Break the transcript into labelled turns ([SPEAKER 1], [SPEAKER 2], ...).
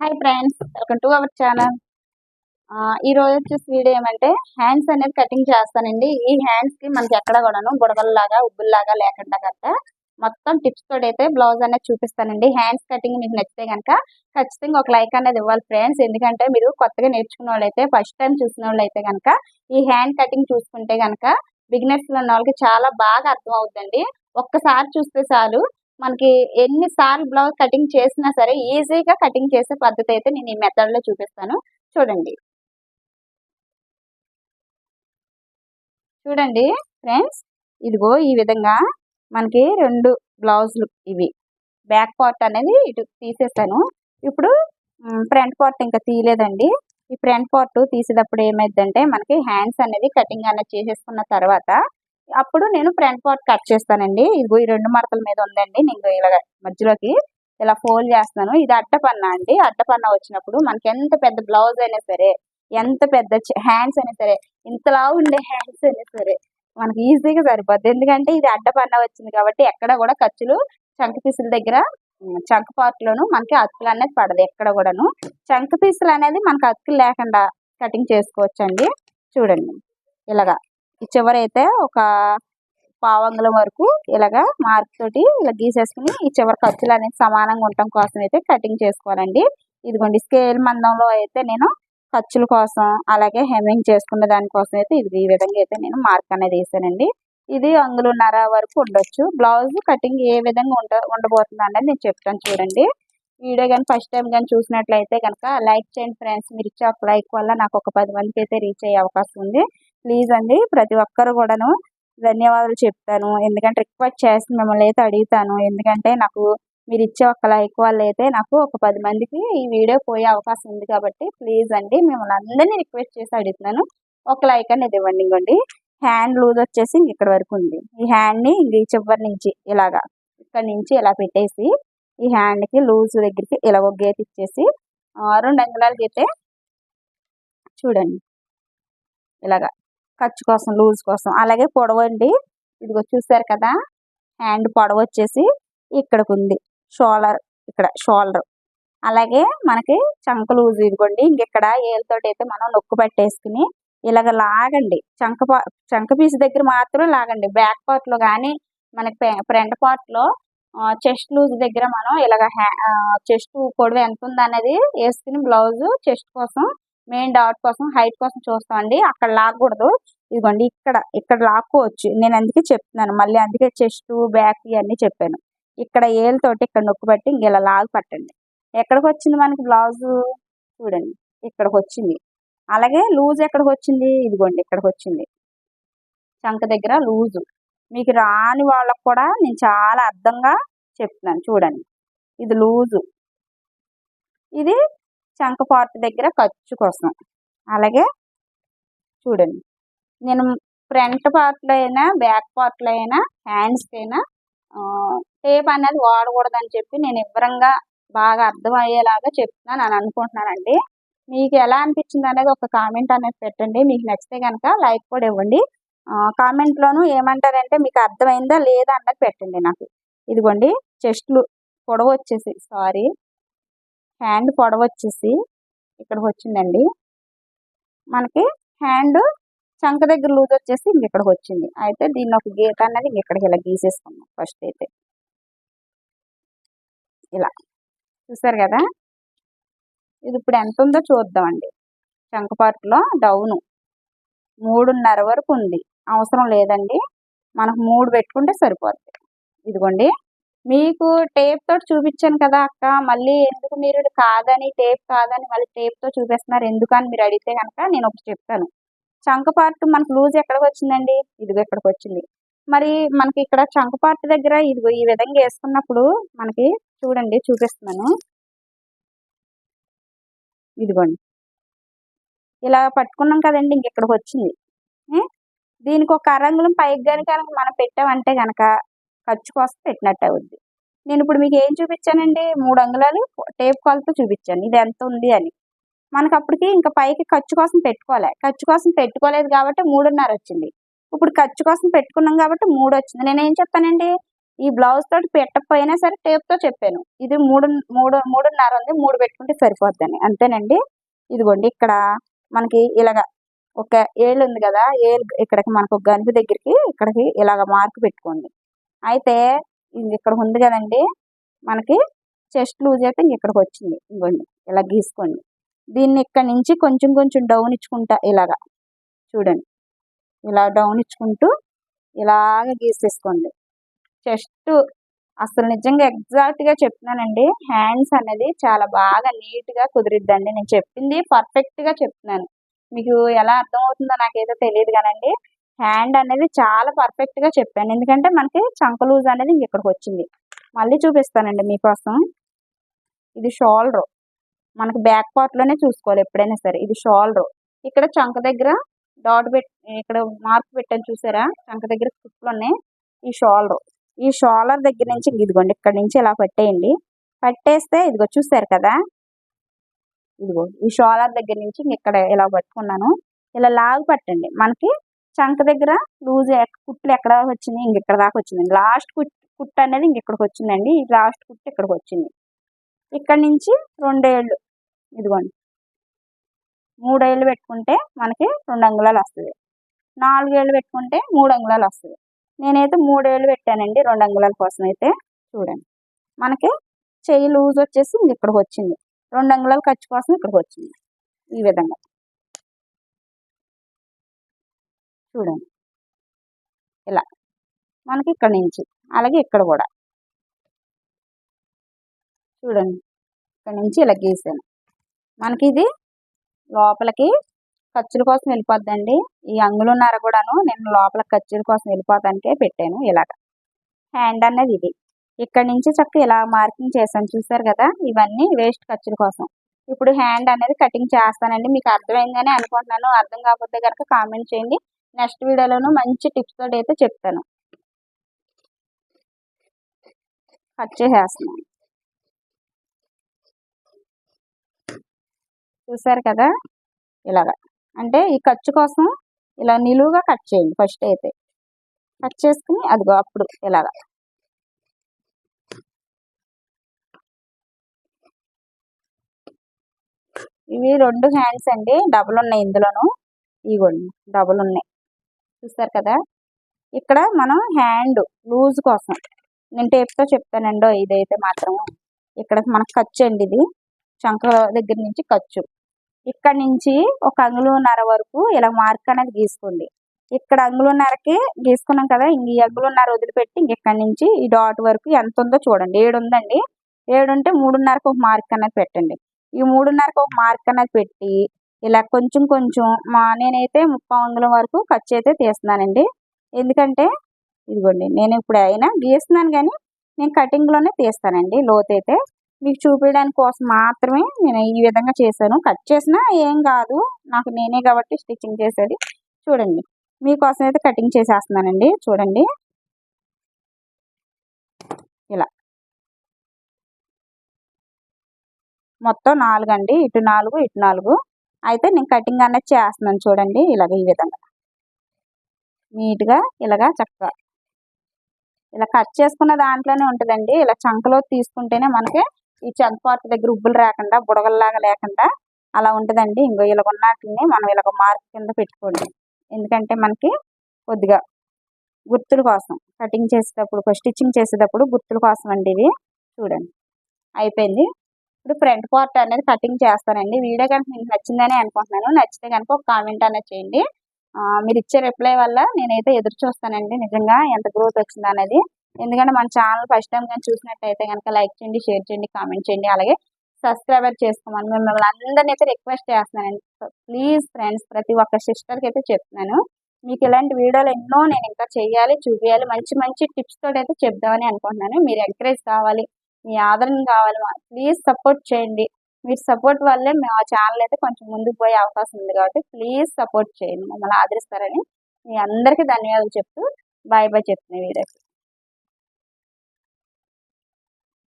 [SPEAKER 1] Hi friends welcome to our channel ఈ రోజు వచ్చేసి వీడియో ఏమంటే హ్యాండ్స్ అనేది కటింగ్ చేస్తానండి. ఈ హ్యాండ్స్కి మనకి ఎక్కడ కూడాను బుడగల్లాగా ఉబ్బుల్లాగా లేకుండా కనుక మొత్తం టిప్స్ తోటి అయితే బ్లౌజ్ అనేది చూపిస్తానండి. హ్యాండ్స్ కటింగ్ మీకు నచ్చితే కనుక ఖచ్చితంగా ఒక లైక్ అనేది ఇవ్వాలి ఫ్రెండ్స్ ఎందుకంటే మీరు కొత్తగా నేర్చుకున్న వాళ్ళైతే ఫస్ట్ టైం చూసిన వాళ్ళైతే కనుక ఈ హ్యాండ్ కటింగ్ చూసుకుంటే కనుక బిగినర్స్లో ఉన్న వాళ్ళకి చాలా బాగా అర్థం అవుతుందండి ఒక్కసారి చూస్తే చాలు మనకి ఎన్నిసార్లు బ్లౌజ్ కటింగ్ చేసినా సరే ఈజీగా కటింగ్ చేసే పద్ధతి అయితే నేను ఈ మెథడ్లో చూపిస్తాను. చూడండి. చూడండి ఫ్రెండ్స్ ఇదిగో ఈ విధంగా మనకి రెండు బ్లౌజులు ఇవి. బ్యాక్ పార్ట్ అనేది ఇటు తీసేసాను. ఇప్పుడు ఫ్రంట్ పార్ట్ ఇంకా తీయలేదండి. ఈ ఫ్రంట్ పార్ట్ తీసేటప్పుడు ఏమైందంటే మనకి హ్యాండ్స్ అనేది కటింగ్ అనేది చేసేసుకున్న తర్వాత అప్పుడు నేను ఫ్రంట్ పార్ట్ కట్ చేస్తానండి. ఇదిగో ఈ రెండు మడతల మీద ఉందండి. నేను ఇలాగ మధ్యలోకి ఇలా ఫోల్డ్ చేస్తున్నాను. ఇది అడ్డపన్న అండి. అడ్డపన్న వచ్చినప్పుడు మనకి ఎంత పెద్ద బ్లౌజ్ అయినా సరే ఎంత పెద్ద హ్యాండ్స్ అయినా సరే ఇంతలా ఉండే హ్యాండ్స్ అయినా సరే మనకి ఈజీగా సరిపోద్ది. ఎందుకంటే ఇది అడ్డపన్న వచ్చింది కాబట్టి ఎక్కడ కూడా ఖర్చులు చంక పీసుల దగ్గర చంక పార్ట్ లోను మనకి అతుకులు అనేది పడదు ఎక్కడ కూడాను. చంక పీసులు అనేది మనకి అతుకులు లేకుండా కటింగ్ చేసుకోవచ్చండి. చూడండి. ఇలాగా చివరైతే అయితే ఒక పావంగులం వరకు ఇలాగా మార్క్ తోటి ఇలా గీసేసుకుని ఈ చివరి ఖర్చులు అనేది సమానంగా ఉండటం కోసం అయితే కటింగ్ చేసుకోవాలండి. ఇదిగోండి స్కేల్ మందంలో అయితే నేను ఖర్చుల కోసం అలాగే హెమ్మింగ్ చేసుకున్న దానికోసం అయితే ఇది ఈ విధంగా అయితే నేను మార్క్ అనేది వేసానండి. ఇది అంగులున్నర వరకు ఉండొచ్చు. బ్లౌజ్ కటింగ్ ఏ విధంగా ఉండ ఉండబోతుంది అనేది నేను చెప్తాను చూడండి. వీడియో కానీ ఫస్ట్ టైం కానీ చూసినట్లయితే కనుక లైక్ చేయండి ఫ్రెండ్స్. మీరు ఇచ్చే ఒక లైక్ వల్ల నాకు ఒక పది మందికి అయితే రీచ్ అయ్యే అవకాశం ఉంది. ప్లీజ్ అండి. ప్రతి ఒక్కరు కూడాను ధన్యవాదాలు చెప్తాను. ఎందుకంటే రిక్వెస్ట్ చేసి మిమ్మల్ని అయితే అడుగుతాను. ఎందుకంటే నాకు మీరు ఇచ్చే ఒక లైక్ వాళ్ళు అయితే నాకు ఒక పది మందికి ఈ వీడియో పోయే అవకాశం ఉంది కాబట్టి ప్లీజ్ అండి. మిమ్మల్ని అందరినీ రిక్వెస్ట్ చేసి అడుగుతున్నాను. ఒక లైక్ అనేది ఇవ్వండి ఇంకోండి హ్యాండ్ లూజ్ వచ్చేసి ఇక్కడ వరకు ఉంది. ఈ హ్యాండ్ని ఇంక ఈ చివరి నుంచి ఇలాగా ఇక్కడ నుంచి ఇలా పెట్టేసి ఈ హ్యాండ్కి లూజ్ దగ్గరికి ఇలా ఒక గీత ఇచ్చేసి రెండు అంగుళాలు గీతే చూడండి. ఇలాగా ఖర్చు కోసం లూజ్ కోసం. అలాగే పొడవండి ఇదిగో చూసారు కదా? హ్యాండ్ పొడవ వచ్చేసి ఇక్కడికి ఉంది షోల్డర్ ఇక్కడ షోల్డర్. అలాగే మనకి చంక లూజ్ ఇదిగోండి ఇంకెక్కడ ఏళ్ళతోటి అయితే మనం నొక్కు పెట్టేసుకుని ఇలాగ లాగండి. చంక చంక పీస్ దగ్గర మాత్రం లాగండి. బ్యాక్ పార్ట్లో కానీ మనకి ఫ్రంట్ పార్ట్లో చెస్ట్ లూజ్ దగ్గర మనం ఇలాగ చెస్ట్ పొడవు ఎంత ఉంది అనేది వేసుకుని బ్లౌజ్ చెస్ట్ కోసం మెయిన్ డాట్ కోసం హైట్ కోసం చూస్తామండి అక్కడ లాగకూడదు. ఇదిగోండి ఇక్కడ ఇక్కడ లాక్కోవచ్చు. నేను అందుకే చెప్తున్నాను. మళ్ళీ అందుకే చెస్ట్ బ్యాక్ ఇవన్నీ చెప్పాను. ఇక్కడ ఏళ్ళతోటి ఇక్కడ నొక్కు పెట్టి ఇంక ఇలా లాగు పట్టండి. ఎక్కడికి వచ్చింది మనకి బ్లౌజు? చూడండి ఇక్కడికి వచ్చింది అలాగే లూజ్ ఎక్కడికి వచ్చింది ఇదిగోండి ఇక్కడికి వచ్చింది చంక దగ్గర లూజు. మీకు రాని వాళ్ళకు కూడా నేను చాలా అర్థంగా చెప్తున్నాను. చూడండి ఇది లూజు. ఇది చంక పార్ట్ దగ్గర ఖర్చు కోసం. అలాగే చూడండి. నేను ఫ్రంట్ పార్ట్లో అయినా బ్యాక్ పార్ట్లో అయినా హ్యాండ్స్కి అయినా టేప్ అనేది వాడకూడదని చెప్పి నేను వివరంగా బాగా అర్థమయ్యేలాగా చెప్తున్నాను అని అనుకుంటున్నానండి. మీకు ఎలా అనిపించింది అనేది ఒక కామెంట్ అనేది పెట్టండి. మీకు నచ్చితే కనుక లైక్ కూడా ఇవ్వండి. కామెంట్లోను ఏమంటారంటే మీకు అర్థమైందా లేదా అన్నది పెట్టండి నాకు. ఇదిగోండి చెస్ట్లు పొడవ వచ్చేసి సారీ. హ్యాండ్ పొడవ వచ్చేసి ఇక్కడికి వచ్చిందండి. మనకి హ్యాండ్ చంక దగ్గర లూజ్ వచ్చేసి ఇంక ఇక్కడికి వచ్చింది. అయితే దీన్ని ఒక గీత అన్నది ఇంక ఇక్కడికి ఇలా గీసేసుకున్నాం ఫస్ట్ అయితే. ఇలా. చూసారు కదా? ఇది ఇప్పుడు ఎంత ఉందో చూద్దామండి. చంకపాటులో డౌను. మూడున్నర వరకు ఉంది. అవసరం లేదండి. మనకు మూడు పెట్టుకుంటే సరిపోద్ది. ఇదిగోండి. మీకు టేప్ తోటి చూపించాను కదా అక్క. మళ్ళీ ఎందుకు మీరు కాదని టేప్ కాదని మళ్ళీ టేప్తో చూపిస్తున్నారు ఎందుకని మీరు అడిగితే కనుక నేను ఒకటి చెప్తాను. చంక పార్ట్ మనకు లూజ్ ఎక్కడికి వచ్చిందండి? ఇదిగో ఎక్కడికి వచ్చింది. మరి మనకి ఇక్కడ చంక పార్ట్ దగ్గర ఇదిగో ఈ విధంగా వేసుకున్నప్పుడు మనకి చూడండి చూపిస్తున్నాను. ఇదిగోండి. ఇలా పట్టుకున్నాం కదండి ఇంక ఇక్కడికి వచ్చింది. దీనికి ఒక అరంగులం పైకి కనుక మనం పెట్టామంటే కనుక ఖర్చు కోసం పెట్టినట్టు అవుద్ది నేను ఇప్పుడు మీకు ఏం చూపించానండి? మూడు అంగుళాలు టేప్ కాల్తో చూపించాను. ఇది ఎంత ఉంది అని. మనకు అప్పటికి ఇంకా పైకి ఖర్చు కోసం పెట్టుకోలే. ఖర్చు కోసం పెట్టుకోలేదు కాబట్టి మూడున్నర వచ్చింది. ఇప్పుడు ఖర్చు కోసం పెట్టుకున్నాం కాబట్టి మూడు వచ్చింది. నేను ఏం చెప్పానండి? ఈ బ్లౌజ్ తోటి పెట్టకపోయినా సరే టేప్తో చెప్పాను. ఇది మూడు మూడు మూడున్నర ఉంది. మూడు పెట్టుకుంటే సరిపోద్దని. అంతేనండి? ఇదిగోండి ఇక్కడ మనకి ఇలాగ ఒక ఏళ్ళు ఉంది కదా. ఏళ్ళు ఇక్కడికి మనకు ఒక గనుపు దగ్గరికి ఇక్కడికి ఇలాగ మార్క్ పెట్టుకోండి. అయితే ఇది ఇక్కడ ఉంది కదండి మనకి చెస్ట్ లూజ్ అయితే ఇక్కడికి వచ్చింది. ఇంకోండి ఇలా గీసుకోండి. దీన్ని ఇక్కడ నుంచి కొంచెం కొంచెం డౌన్ ఇచ్చుకుంటా ఇలాగా. చూడండి ఇలా డౌన్ ఇచ్చుకుంటూ ఇలాగ గీసేసుకోండి. చెస్ట్ అసలు నిజంగా ఎగ్జాక్ట్గా చెప్తున్నానండి హ్యాండ్స్ అనేది చాలా బాగా నీట్గా కుదిరిద్దండి. నేను చెప్పింది పర్ఫెక్ట్గా చెప్తున్నాను. మీకు ఎలా అర్థమవుతుందో నాకేదో తెలియదు కానండి హ్యాండ్ అనేది చాలా పర్ఫెక్ట్గా చెప్పాను. ఎందుకంటే మనకి చంక లూజ్ అనేది ఇక్కడికి వచ్చింది. మళ్ళీ చూపిస్తానండి మీకోసం. ఇది షోల్డర్ మనకు బ్యాక్ పార్ట్లోనే చూసుకోవాలి ఎప్పుడైనా సరే. ఇది షోల్డర్ ఇక్కడ చంక దగ్గర డాట్ పెట్ ఇక్కడ మార్క్ పెట్టాను చూసారా? చంక దగ్గర కుట్లు ఉన్నాయి. ఈ షోల్డర్ ఈ షోల్డర్ దగ్గర నుంచి ఇదిగోండి ఇక్కడ నుంచి ఇలా పట్టేయండి. పట్టేస్తే ఇదిగో చూసారు కదా? ఇదిగో ఈ షోలర్ దగ్గర నుంచి ఇక్కడ ఇలా పట్టుకున్నాను. ఇలా లాగు పట్టండి. మనకి చంక దగ్గర లూజ్ కుట్లు ఎక్కడ వచ్చింది ఇంక ఇక్కడ దాకా వచ్చింది. లాస్ట్ కుట్ కుట్ అనేది ఇంక ఇక్కడికి వచ్చిందండి. ఈ లాస్ట్ కుట్టు ఇక్కడికి వచ్చింది. ఇక్కడ నుంచి రెండేళ్ళు ఇదిగోండి. మూడేళ్ళు పెట్టుకుంటే మనకి రెండు అంగుళాలు వస్తుంది. నాలుగేళ్ళు పెట్టుకుంటే మూడు అంగుళాలు వస్తుంది. నేనైతే మూడేళ్ళు పెట్టానండి రెండు అంగుళాల కోసం అయితే చూడండి. మనకి చెయ్యి లూజ్ వచ్చేసి ఇంక ఇక్కడికి వచ్చింది. రెండు అంగుళాల ఖర్చు కోసం ఇక్కడికి వచ్చింది. ఈ విధంగా. చూడండి. ఇలా. మనకి ఇక్కడ నుంచి అలాగే ఇక్కడ కూడా. చూడండి. ఇక్కడ నుంచి ఇలా గీసాను. మనకి ఇది లోపలికి ఖర్చుల కోసం వెళ్ళిపోద్దండి. ఈ అంగులున్నర కూడాను నేను లోపల ఖర్చుల కోసం వెళ్ళిపోతానికే పెట్టాను ఇలాగ. హ్యాండ్ అన్నది ఇది. ఇక్కడ నుంచి చక్క ఇలా మార్కింగ్ చేశాను చూసారు కదా? ఇవన్నీ వేస్ట్ ఖర్చుల కోసం. ఇప్పుడు హ్యాండ్ అనేది కటింగ్ చేస్తానండి. మీకు అర్థమైందని అనుకుంటున్నాను. అర్థం కాకపోతే కనుక కామెంట్ చేయండి. నెక్స్ట్ వీడియోలోను మంచి టిప్స్ తోటి అయితే చెప్తాను. కట్ చేసేస్తున్నాను. చూసారు కదా? ఇలాగా. అంటే ఈ ఖర్చు కోసం ఇలా నిలువుగా కట్ చేయండి ఫస్ట్ అయితే. కట్ చేసుకుని అదిగో అప్పుడు ఇలాగా. ఇవి రెండు హ్యాండ్స్ అండి. డబుల్ ఉన్నాయి ఇందులోను. ఇవి డబుల్ ఉన్నాయి. చూస్తారు కదా? ఇక్కడ మనం హ్యాండ్ లూజ్ కోసం నేను టేప్తో చెప్తానండో ఇదైతే మాత్రం ఇక్కడ మనకు ఖర్చు అండి ఇది. చంక దగ్గర నుంచి ఖర్చు. ఇక్కడ నుంచి ఒక అంగుళన్నర వరకు ఇలా మార్క్ అనేది గీసుకోండి. ఇక్కడ అంగుళన్నరకి గీసుకున్నాం కదా ఇంక ఈ అంగుళన్నర వదిలిపెట్టి ఇంక ఇక్కడ నుంచి ఈ డాట్ వరకు ఎంత ఉందో చూడండి. ఏడు ఉందండి. ఏడు ఉంటే మూడున్నరకు ఒక మార్క్ అనేది పెట్టండి. ఈ మూడున్నరకు ఒక మార్క్ అనేది పెట్టి ఇలా కొంచెం కొంచెం మా నేనైతే ముప్పై అంగుళం వరకు ఖర్చు అయితే తీస్తున్నానండి. ఎందుకంటే ఇదిగోండి నేను ఇప్పుడు అయినా గీస్తున్నాను కానీ నేను కటింగ్లోనే తీస్తానండి లోతైతే. అయితే మీకు చూపించడానికి కోసం మాత్రమే నేను ఈ విధంగా చేశాను. కట్ చేసినా ఏం కాదు నాకు నేనే కాబట్టి స్టిచ్చింగ్ చేసేది. చూడండి మీకోసం అయితే కటింగ్ చేసేస్తున్నానండి. చూడండి. ఇలా. మొత్తం నాలుగు అండి ఇటు నాలుగు ఇటు నాలుగు. అయితే నేను కటింగ్ అనేది చేస్తున్నాను చూడండి ఇలాగ ఈ విధంగా. నీట్గా ఇలాగా చక్కగా. ఇలా కట్ చేసుకున్న దాంట్లోనే ఉంటుందండి. ఇలా చంకలో తీసుకుంటేనే మనకి ఈ చంకపార్ట్ దగ్గర ఉబ్బులు రాకుండా బుడగల్లాగా లేకుండా అలా ఉంటుందండి. ఇంకో ఇలాగ ఉన్నట్లని మనం ఇలాగ మార్క్ కింద పెట్టుకోండి. ఎందుకంటే మనకి కొద్దిగా గుర్తుల కోసం కటింగ్ చేసేటప్పుడు స్టిచ్చింగ్ చేసేటప్పుడు గుర్తుల కోసం అండి ఇవి. చూడండి. అయిపోయింది. ఇప్పుడు ఫ్రంట్ పార్ట్ అనేది కటింగ్ చేస్తానండి. వీడియో కనుక మీకు నచ్చిందని అనుకుంటున్నాను. నచ్చితే కనుక ఒక కామెంట్ అనేది చేయండి. మీరు ఇచ్చే రిప్లై వల్ల నేనైతే ఎదురు చూస్తానండి. నిజంగా ఎంత గ్రోత్ వచ్చింది అనేది. ఎందుకంటే మన ఛానల్ ఫస్ట్ టైం కానీ చూసినట్టయితే కనుక లైక్ చేయండి షేర్ చేయండి కామెంట్ చేయండి. అలాగే సబ్స్క్రైబర్ చేసుకోమని మిమ్మల్ని అందరినీ అయితే రిక్వెస్ట్ చేస్తున్నానండి. ప్లీజ్ ఫ్రెండ్స్ ప్రతి ఒక్క సిస్టర్కి అయితే చెప్తున్నాను. మీకు ఇలాంటి వీడియోలు ఎన్నో నేను ఇంకా చేయాలి చూపించాలి మంచి మంచి టిప్స్ తోటి అయితే చెప్దామని అనుకుంటున్నాను. మీరు ఎంకరేజ్ కావాలి మీ ఆదరణ కావాలి ప్లీజ్ సపోర్ట్ చేయండి. మీరు సపోర్ట్ వల్లే మేము ఆ ఛానల్ అయితే కొంచెం ముందుకు పోయే అవకాశం ఉంది కాబట్టి ప్లీజ్ సపోర్ట్ చేయండి. మమ్మల్ని ఆదరిస్తారని మీ అందరికీ ధన్యవాదాలు చెప్తూ బాయ్ బాయ్ చెప్తున్నాయి వీడియోకి.